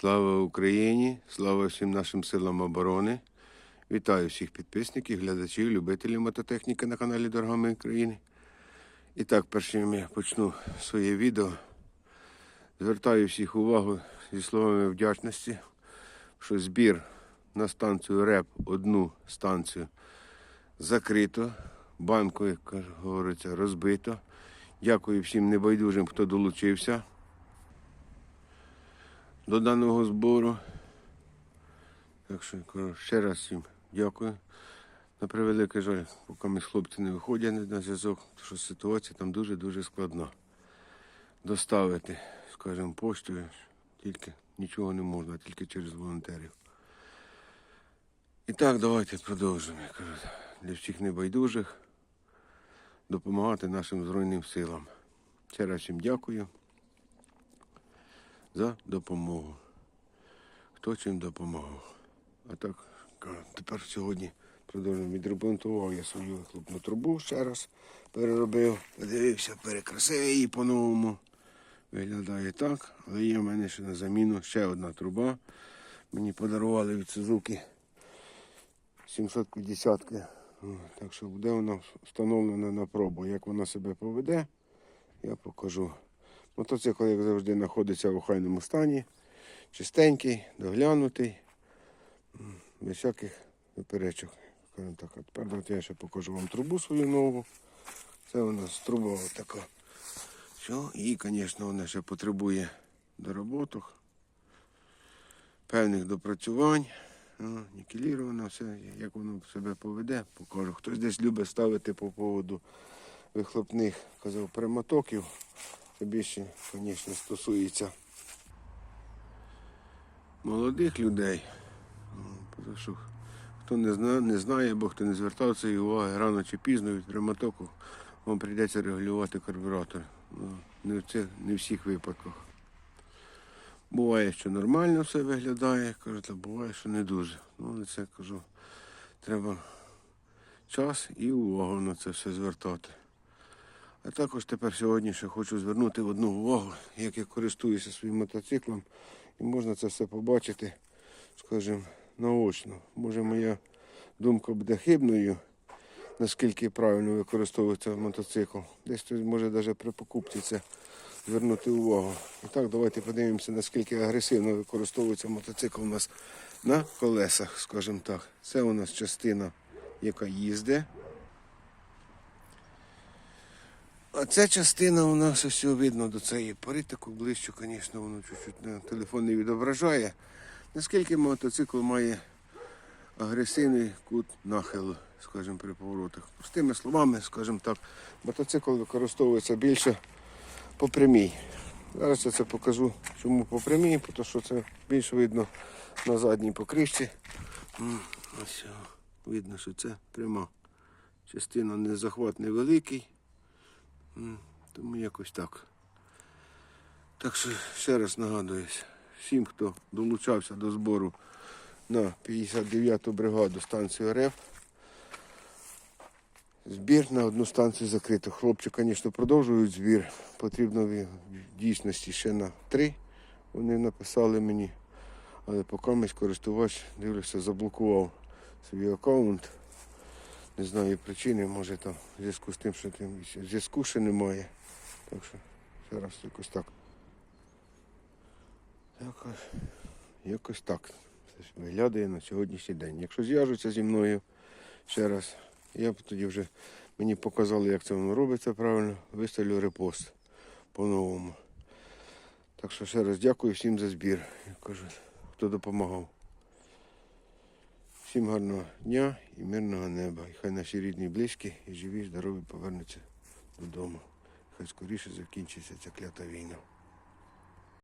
Слава Україні! Слава всім нашим силам оборони! Вітаю всіх підписників, глядачів, любителів мототехніки на каналі Дорога Ми України. І так, першим я почну своє відео. Звертаю всіх увагу зі словами вдячності, що збір на станцію РЕП, одну станцію, закрито. Банку, як говориться, розбито. Дякую всім небайдужим, хто долучився до даного збору. Так що ще раз всім дякую. На превеликий жаль, поки ми хлопці не виходять на зв'язок, що ситуація там дуже-дуже складна. Доставити, скажімо, поштою тільки нічого не можна, тільки через волонтерів. І так, давайте продовжимо. Я кажу, для всіх небайдужих допомагати нашим Збройним силам. Ще раз всім дякую за допомогу. Хто чим допомагав. А так, тепер сьогодні продовжуємо відремонтував я свою вихлопну трубу ще раз переробив, подивився, перекрасив її по-новому. Виглядає так, але є в мене ще на заміну ще одна труба. Мені подарували від Сузуки 750-ки. Так що буде вона встановлена на пробу. Як вона себе поведе, я покажу. Мотоцикл, як завжди, знаходиться в охайному стані. Чистенький, доглянутий, без всяких виперечок. Так, а тепер от я ще покажу вам трубу свою нову. Це у нас труба така. Все, і, звісно, вона ще потребує дороботок, певних допрацювань. О, нікелірована, все, як воно себе поведе, покажу. Хтось десь любить ставити по поводу вихлопних казав, перемотоків. Більше, звісно, стосується молодих людей. Що хто не знає, не знає, або хто не звертав цієї уваги рано чи пізно від прямотоку, вам прийдеться регулювати карбюратор. Ну, не, в це, не в всіх випадках. Буває, що нормально все виглядає, кажуть, а буває, що не дуже. Ну, але це кажу, треба час і увагу на це все звертати. А також тепер сьогодні ще хочу звернути одну увагу, як я користуюся своїм мотоциклом, і можна це все побачити, скажімо, наочно. Може моя думка буде хибною, наскільки правильно використовується мотоцикл. Десь хтось може навіть при покупці це звернути увагу. І так, давайте подивимося, наскільки агресивно використовується мотоцикл у нас на колесах, скажімо так. Це у нас частина, яка їздить. А ця частина у нас ось видно до цієї пори, таку ближче, звісно, воно чуть-чуть телефон не відображає. Наскільки мотоцикл має агресивний кут нахилу, скажімо, при поворотах. Простими словами, скажімо так, мотоцикл використовується більше по прямій. Зараз я це покажу, чому по прямій, тому що це більш видно на задній покришці. Ось видно, що це пряма частина, не захват невеликий. Тому якось так. Так що ще раз нагадуюсь, всім, хто долучався до збору на 59-ту бригаду станцію РФ. Збір на одну станцію закрито. Хлопці, звісно, продовжують збір. Потрібно в дійсності ще на три. Вони написали мені. Але поки користувач, дивлюся, заблокував свій аккаунт. Не знаю причини, може там в зв'язку з тим, що там зв'язку ще немає. Так що ще раз якось так. Якось, якось так. Виглядає на сьогоднішній день. Якщо зв'яжуться зі мною ще раз, я б тоді вже мені показали, як це воно робиться правильно, виставлю репост по-новому. Так що ще раз дякую всім за збір. Як кажуть, хто допомагав. Всім гарного дня і мирного неба. І хай наші рідні близькі і живі, здорові повернуться додому. Хай скоріше закінчиться ця клята війна.